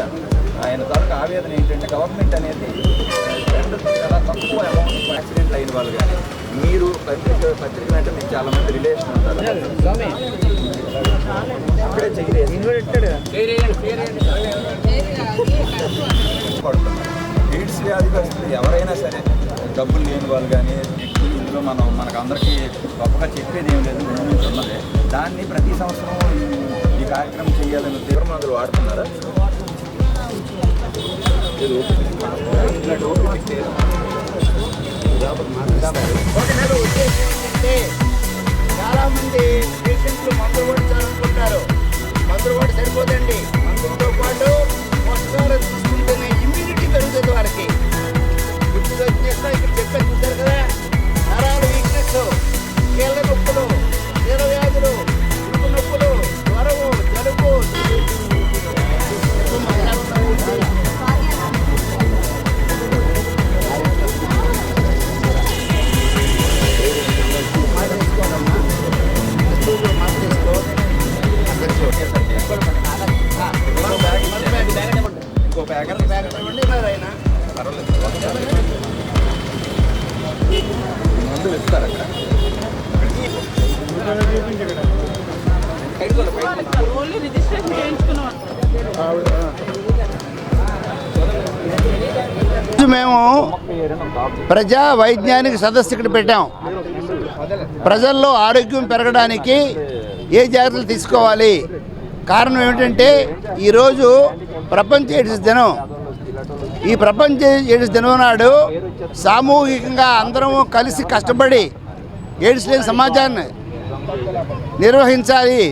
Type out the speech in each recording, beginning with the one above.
ఇచ్చారు ఆయన తరకు ఆవేదన ఏంటంటే గవర్నమెంట్ అనేది చాలా తక్కువ అమౌంట్ యాక్సిడెంట్ అయిన వాళ్ళు కానీ మీరు పత్రిక పత్రిక అంటే మీకు చాలా మంది రిలేషన్ ఉంటారు. ఇక్కడే ఎయిడ్స్ వ్యాధిగ్రస్తులు ఎవరైనా సరే డబ్బులు లేని వాళ్ళు కానీ ఇందులో మనం మనకు అందరికీ గొప్పగా చెప్పేది ఏం లేదు ముందు నుంచి ఉన్నది. దాన్ని ప్రతి సంవత్సరం ఈ కార్యక్రమం చేయాలని తీవ్రమందులు వాడుతున్నారు. చాలామంది మందులు ఇస్తారు అక్కడ. రిజిస్ట్రేషన్ చేయించుకున్నాం మేము ప్రజా వైజ్ఞానిక సదస్సు ఇక్కడ పెట్టాం. ప్రజల్లో ఆరోగ్యం పెరగడానికి ఏ జాగ్రత్తలు తీసుకోవాలి? కారణం ఏమిటంటే ఈరోజు ప్రపంచ ఎయిడ్స్ దినం. ఈ ప్రపంచ ఎయిడ్స్ దినం నాడు సామూహికంగా అందరం కలిసి కష్టపడి ఎయిడ్స్ లేని సమాజాన్ని నిర్వహించాలి.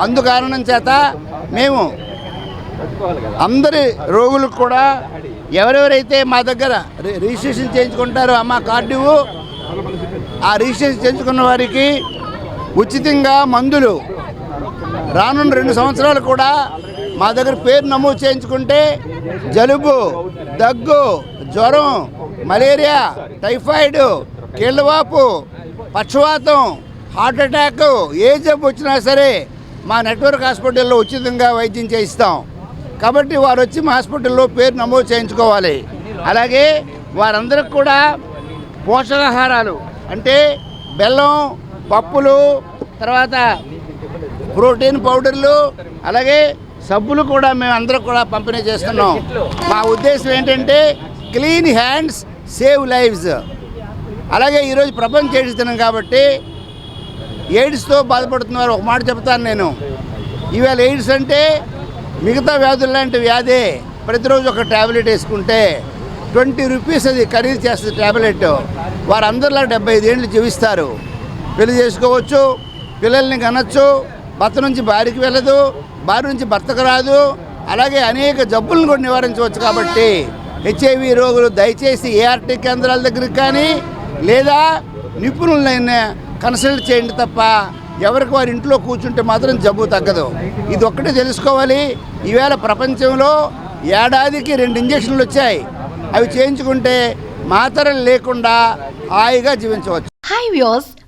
అందు కారణం చేత మేము అందరి రోగులకు కూడా ఎవరెవరైతే మా దగ్గర రి- రిజిస్ట్రేషన్ చేయించుకుంటారో అమ్మ కార్డు ఆ రిజిస్ట్రేషన్ చేయించుకున్న వారికి ఉచితంగా మందులు రానున్న రెండు సంవత్సరాలు కూడా మా దగ్గర పేరు నమోదు చేయించుకుంటే జలుబు దగ్గు జ్వరం మలేరియా టైఫాయిడ్ కీళ్ళవాపు పక్షవాతం హార్ట్ అటాక్ ఏ జబ్బు వచ్చినా సరే మా నెట్వర్క్ హాస్పిటల్లో ఉచితంగా వైద్యం చేయిస్తాం. కాబట్టి వారు వచ్చి మా హాస్పిటల్లో పేరు నమోదు చేయించుకోవాలి. అలాగే వారందరికి కూడా పోషకాహారాలు అంటే బెల్లం పప్పులు తర్వాత ప్రోటీన్ పౌడర్లు అలాగే సబ్బులు కూడా మేము అందరం కూడా పంపిణీ చేస్తున్నాం. మా ఉద్దేశం ఏంటంటే క్లీన్ హ్యాండ్స్ సేవ్ లైఫ్స్ అలాగే ఈరోజు ప్రపంచ ఎయిడ్స్ దినం కాబట్టి ఎయిడ్స్తో బాధపడుతున్నారు ఒక మాట చెప్తాను నేను. ఇవాళ ఎయిడ్స్ అంటే మిగతా వ్యాధులు లాంటి వ్యాధే. ప్రతిరోజు ఒక ట్యాబ్లెట్ వేసుకుంటే ట్వంటీ రూపీస్ అది ఖరీదు చేస్తుంది ట్యాబ్లెట్ వారందరిలా డెబ్బై ఐదేళ్ళు జీవిస్తారు. పెళ్ళి చేసుకోవచ్చు పిల్లల్ని కనొచ్చు భర్త నుంచి భార్యకి వెళ్ళదు భార్య నుంచి భర్తకు రాదు. అలాగే అనేక జబ్బులను కూడా నివారించవచ్చు కాబట్టి హెచ్ఐవి రోగులు దయచేసి ఏఆర్టీ కేంద్రాల దగ్గరికి కానీ లేదా నిపుణులైన కన్సల్ట్ చేయండి తప్ప ఎవరికి వారి ఇంట్లో కూర్చుంటే మాత్రం జబ్బు తగ్గదు. ఇది ఒక్కటే తెలుసుకోవాలి. ఈవేళ ప్రపంచంలో ఏడాదికి రెండు ఇంజక్షన్లు వచ్చాయి. అవి చేయించుకుంటే మాత్రలు లేకుండా హాయిగా జీవించవచ్చు. Hi views